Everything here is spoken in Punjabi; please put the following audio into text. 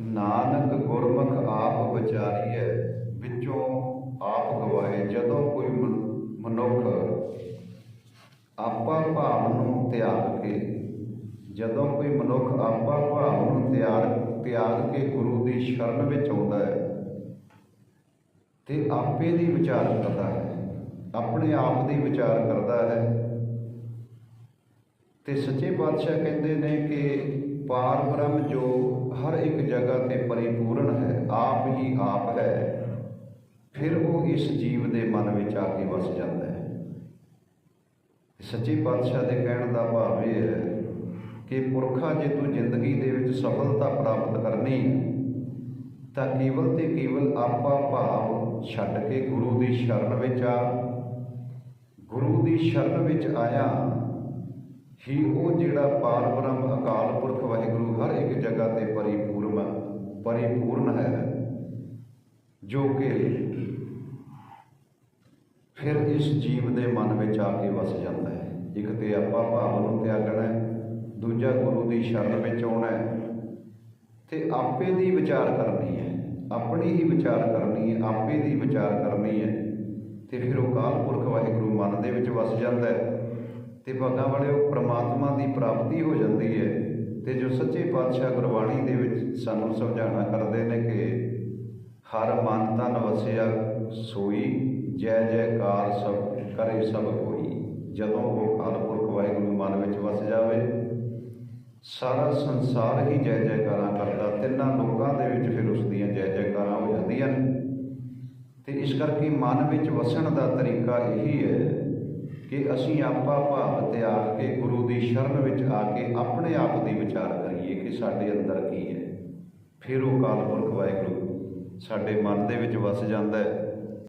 ਨਾਨਕ ਗੁਰਮੁਖ ਆਪ ਵਿਚਾਰੀਐ, ਵਿੱਚੋਂ ਆਪ ਗਵਾਏ ਜਦੋਂ ਕੋਈ ਮਨ- ਮਨੁੱਖ ਆਪਾ ਭਾਵ ਨੂੰ ਤਿਆਗ ਕੇ, ਜਦੋਂ ਕੋਈ ਮਨੁੱਖ ਆਪਾ ਭਾਵ ਨੂੰ ਤਿਆਗ ਤਿਆਗ ਕੇ ਗੁਰੂ ਦੀ ਸ਼ਰਨ ਵਿੱਚ ਆਉਂਦਾ ਹੈ, ਤੇ ਆਪੇ ਦੀ ਵਿਚਾਰ ਕਰਦਾ ਹੈ, ਆਪਣੇ ਆਪ ਦੀ ਵਿਚਾਰ ਕਰਦਾ ਹੈ। ਤੇ ਸੱਚੇ ਪਾਤਸ਼ਾਹ ਕਹਿੰਦੇ ਨੇ ਕਿ ਪਾਰ ਬ੍ਰਹਮ ਜੋ ਹਰ ਇੱਕ ਜਗ੍ਹਾ ਤੇ ਪਰਿਪੂਰਨ ਹੈ, ਆਪ ਹੀ ਆਪ ਹੈ। ਫਿਰ ਉਹ ਇਸ ਜੀਵ ਦੇ ਮਨ ਵਿੱਚ ਆ ਕੇ ਵਸ ਜਾਂਦਾ ਹੈ। ਸੱਚੇ ਪਾਤਸ਼ਾਹ ਦੇ ਕਹਿਣ ਦਾ ਭਾਵ ਇਹ ਹੈ ਕਿ ਪੁਰਖਾ ਜੇ ਤੂੰ ਜ਼ਿੰਦਗੀ ਦੇ ਵਿੱਚ ਸਫਲਤਾ ਪ੍ਰਾਪਤ ਕਰਨੀ ਤਾਂ ਕੇਵਲ ਤੇ ਕੇਵਲ ਆਪਾ ਭਾਵ ਛੱਡ ਕੇ ਗੁਰੂ ਦੀ ਸ਼ਰਨ ਵਿੱਚ ਆ। ਗੁਰੂ ਦੀ ਸ਼ਰਨ ਵਿੱਚ ਆਇਆ ਹੀ ਉਹ ਜਿਹੜਾ ਪਾਰ ਬ੍ਰਹਮ, ਅਕਾਲ ਪੁਰਖ ਵਾਹਿਗੁਰੂ ਹਰ ਇੱਕ ਜਗ੍ਹਾ ਤੇ ਪਰਿਪੂਰਨ ਪਰਿਪੂਰਨ ਹੈ, ਜੋ ਕਿ ਫਿਰ ਇਸ ਜੀਵ ਦੇ ਮਨ ਵਿੱਚ ਆ ਕੇ ਵਸ ਜਾਂਦਾ ਹੈ। ਇੱਕ ਤੇ ਆਪਾਂ ਭਾਵ ਨੂੰ ਤਿਆਗਣਾ ਦੂਜਾ ਗੁਰੂ ਦੀ ਸ਼ਰਨ ਵਿੱਚ ਆਉਣਾ ਹੈ, ਤੇ ਆਪੇ ਦੀ ਵਿਚਾਰ ਕਰਨੀ ਹੈ, ਆਪਣੀ ਹੀ ਵਿਚਾਰ ਕਰਨੀ ਹੈ, ਆਪੇ ਦੀ ਵਿਚਾਰ ਕਰਨੀ ਹੈ, ਤੇ ਫਿਰ ਉਹ ਕਾਲ ਪੁਰਖ ਵਾਹਿਗੁਰੂ ਮਨ ਦੇ ਵਿੱਚ ਵਸ ਜਾਂਦਾ ਹੈ। ਤੇ ਭਾਗਾਂ ਵਾਲੇ ਉਹ ਪ੍ਰਮਾਤਮਾ ਦੀ ਪ੍ਰਾਪਤੀ ਹੋ ਜਾਂਦੀ ਹੈ ਤੇ ਜੋ ਸੱਚੇ ਪਾਤਸ਼ਾਹ ਗੁਰਬਾਣੀ ਦੇ ਵਿੱਚ ਸਾਨੂੰ ਸਮਝਾਉਣਾ ਕਰਦੇ ਨੇ ਕਿ ਹਰ ਮਨ ਤਨ ਵਸਿਆ ਸੋਈ, ਜੈ ਜੈਕਾਰ ਸਭ ਕਰੇ ਸਭ ਕੋਈ ਜਦੋਂ ਉਹ ਕਾਲ ਪੁਰਖ ਵਾਹਿਗੁਰੂ ਮਨ ਵਿੱਚ ਵਸ ਜਾਵੇ, ਸਾਰਾ ਸੰਸਾਰ ਹੀ ਜੈ ਜੈਕਾਰਾਂ ਕਰਦਾ, ਤਿੰਨਾਂ ਲੋਕਾਂ ਦੇ ਵਿੱਚ ਫਿਰ ਉਸ ਦੀਆਂ ਜੈ ਜੈਕਾਰਾਂ ਹੋ ਜਾਂਦੀਆਂ ਨੇ। ਤੇ ਇਸ ਕਰਕੇ ਮਨ ਵਿੱਚ ਵਸਣ ਦਾ ਤਰੀਕਾ ਇਹੀ ਹੈ ਕਿ ਅਸੀਂ ਆਪਾ ਭਾਵ ਤਿਆਗ ਕੇ ਗੁਰੂ ਦੀ ਸ਼ਰਨ ਵਿੱਚ ਆ ਕੇ ਆਪਣੇ ਆਪ ਦੀ ਵਿਚਾਰ ਕਰੀਏ ਕਿ ਸਾਡੇ ਅੰਦਰ ਕੀ ਹੈ। ਫਿਰ ਉਹ ਕਾਲ ਪੁਰਖ ਵਾਹਿਗੁਰੂ ਸਾਡੇ ਮਨ ਦੇ ਵਿੱਚ ਵਸ ਜਾਂਦਾ ਹੈ।